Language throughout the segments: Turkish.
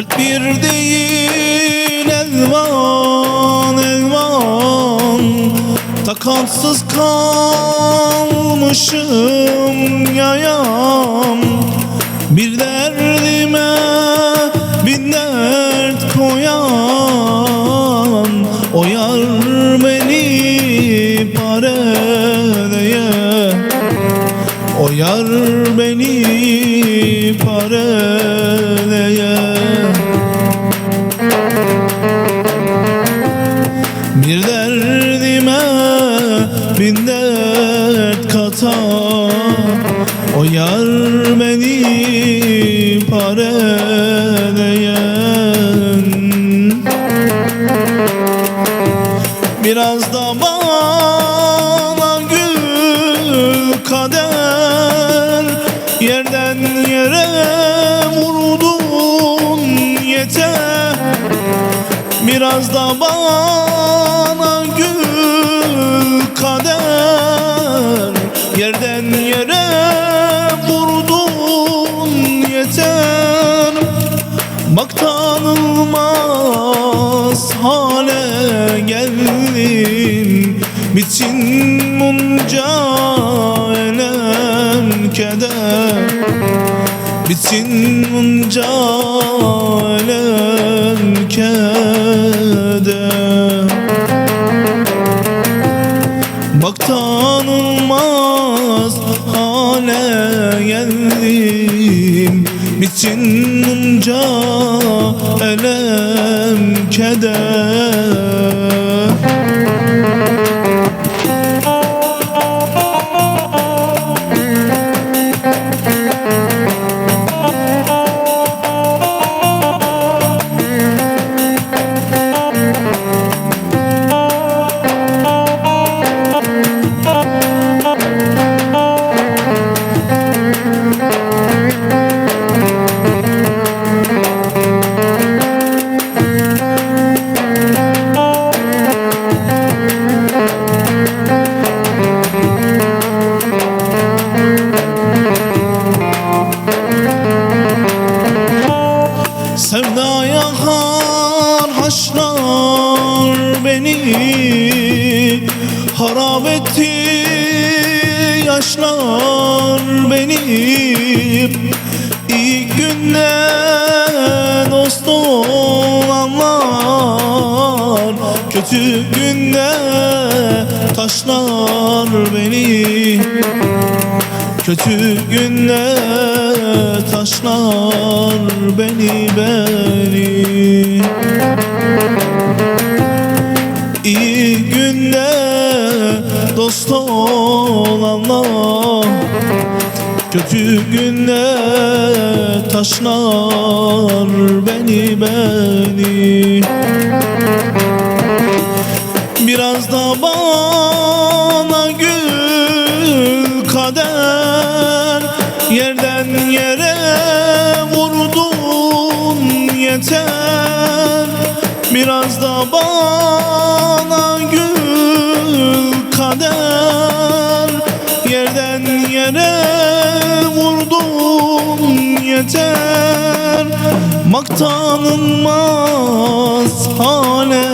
Dert bir değil elvan elvan. Takatsız kalmışım yayam Bir dert bin dert katan O yar beni pareleyen. Biraz da bana gül kader Yerden yere vurdun yeter. Biraz da bana gül kader Yerden yere vurdun yeter. Bak tanınmaz hale geldim Bitsin bunca elem keder. Bitsin bunca elem keder Bak tanınmaz hale geldim. Bitsin bunca elem keder Harap yaşlar beni. İyi günde dost olanlar. Kötü günde taşlar beni. Kötü günde taşlar beni beni dost olanlar Kötü günde taşlar beni beni. Biraz da bana gül kader Yerden yere vurdun yeter. Biraz da yere vurdun yeter. Bak tanınmaz hale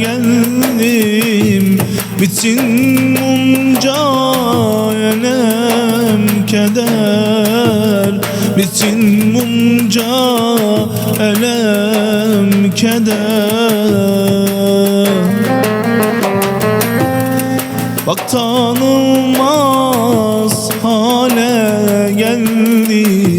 geldim. Bitsin bunca elem keder. Bitsin bunca elem keder. Bak tanınmaz geldi.